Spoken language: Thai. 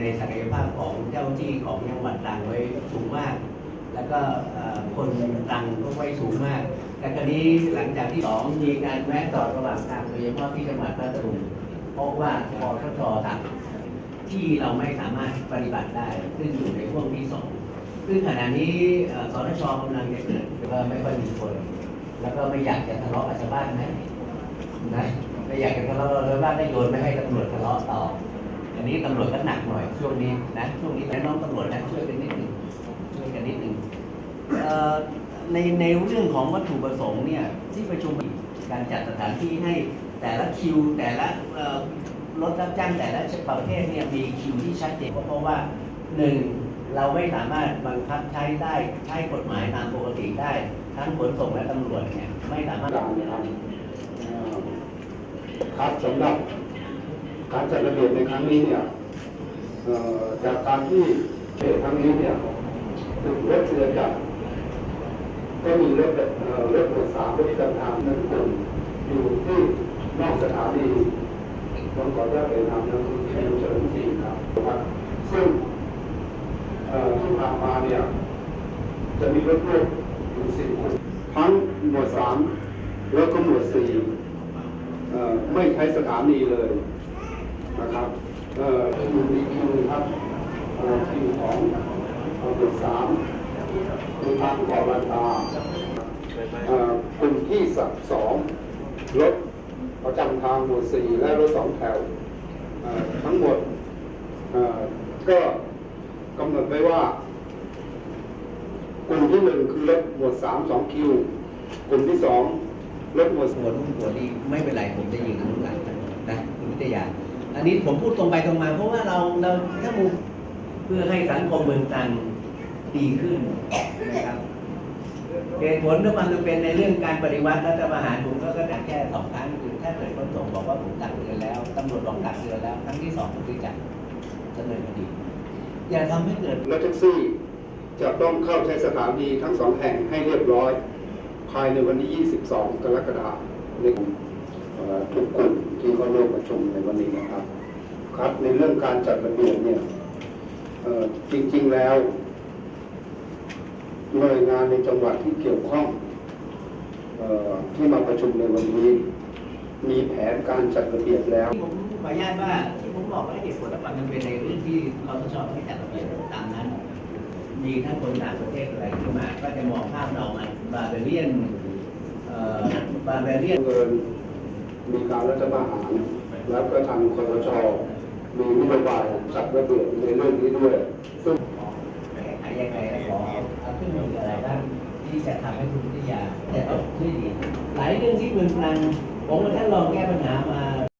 ในศักยภาพของเจ้าหน้าที่ของจังหวัดตรังไว้สูงมาก แล้วก็คนตรังก็ไว้สูงมาก แต่คราวนี้หลังจากที่สองมีการแวะจอระหว่างทางโดยเฉพาะที่จังหวัดพัทลุงเพราะว่าพอทชสั่งที่เราไม่สามารถปฏิบัติได้ ซึ่งอยู่ในช่วงที่สองซึ่งขณะนี้สทชกำลังจะเกิดว่าไม่ค่อยมีคน แล้วก็ไม่อยากจะทะเลาะกับชาวบ้านนะนะไม่อยากจะทะเลาะกับชาวบ้านได้โยนไม่ให้ตำรวจทะเลาะต่อ อันนี้ตำรวจก็หนักหน่อยช่วงนี้นะช่วงนี้น้องตำรวจนะช่วยกันนิดหนึ่งช่วยกันนิดหนึ่งในในเรื่องของวัตถุประสงค์เนี่ยที่ประชุมการจัดสถานที่ให้แต่ละคิว แต่ละรถรับจ้างแต่ละประเภทเนี่ยมีคิวที่ชัดเจนเพราะว่าหนึ่งเราไม่สามารถบังคับใช้ได้ใช้กฎหมายตามปกติได้ ทั้งขนส่งและตำรวจเนี่ยไม่สามารถการนะครับเอ่อครับสำหรับ การจัดระเบียบในครั้งนี้เนี่ยจากการที่เกิดครั้งนี้เนี่ยถึงรถเรือจักรก็มีรถเอ่อรถหมวดสามรถประจำทางหนึ่งคนอยู่ที่นอกสถานีต้องขออนุญาตเอ่ยนามนะคุณชัยเฉลิมศรีครับครับซึ่งที่ผ่านมาเนี่ยจะมีรถพ่วงอยู่สิบคนทั้งหมวดสามแล้วก็หมวดสี่ไม่ใช้สถานีเลย นะครับเอ่อคิวมีคิวครับเอ่อคิวของหมวดสามคือทางกอลันตาเอ่อกลุ่มที่สับสองรถประจำทางหมวดสี่และรถสองแถวเอ่อทั้งหมดเอ่อก็กำหนดไว้ว่ากลุ่มที่หนึ่งคือรถหมวดสามสองคิวกลุ่มที่สองรถหมวดหัวรุ่นหัวดีไม่เป็นไรผมจะยิงข้างหลังนะคุณวิทยา อันนี้ผมพูดตรงไปตรงมา เพราะว่าเราเราถ้ามุมเพื่อให้สังคมเมืองตรังดีขึ้นนะครับเหตุผลด้วยความจำเป็นในเรื่องการปฏิวัติรัฐประหารผมก็ก็ดักแค่สองครั้งคือถ้าเกิดคนส่งบอกว่าผมตักเตือนแล้วตำรวจบอกตักเตือนแล้วครั้งที่สองก็คือจับดำเนินคดีอย่าทำให้เกิดรถแท็กซี่จะต้องเข้าใช้สถานีทั้งสองแห่งให้เรียบร้อย ภายในวันที่ 22 กรกฎาคมในกลุ่ม ทุกกลุ่มที่เข้าร่วมประชุมในวันนี้นะครับ ครับในเรื่องการจัดระเบียบเนี่ยจริงๆแล้วหน่วยงานในจังหวัดที่เกี่ยวข้องออที่มาประชุมในวันนี้ มีแผนการจัดระเบียบแล้วที่ผมขออนุญาตว่าที่ผมบอกว่าเหตุผลและความจำเป็นในเรื่องที่คอสชไม่จัดระเบียบตามนั้น มีทั้งคนต่างประเทศอะไรขึ้นมาก็จะมองภาพเรามันบาเบเลียนบาเบเลียนเงิน มีการรัฐประหารแล้วก็ทางคอสชมีนโยบายจัดระเบียบในเรื่องนี้ด้วยซึ่งแก้ไขยังไงขอเอาเครื่องมืออะไรบ้างที่จะทำให้คุณวิทยาจะต้องช่วยดีหลายเรื่องที่เมืองตรังผมกับท่านลองแก้ปัญหามา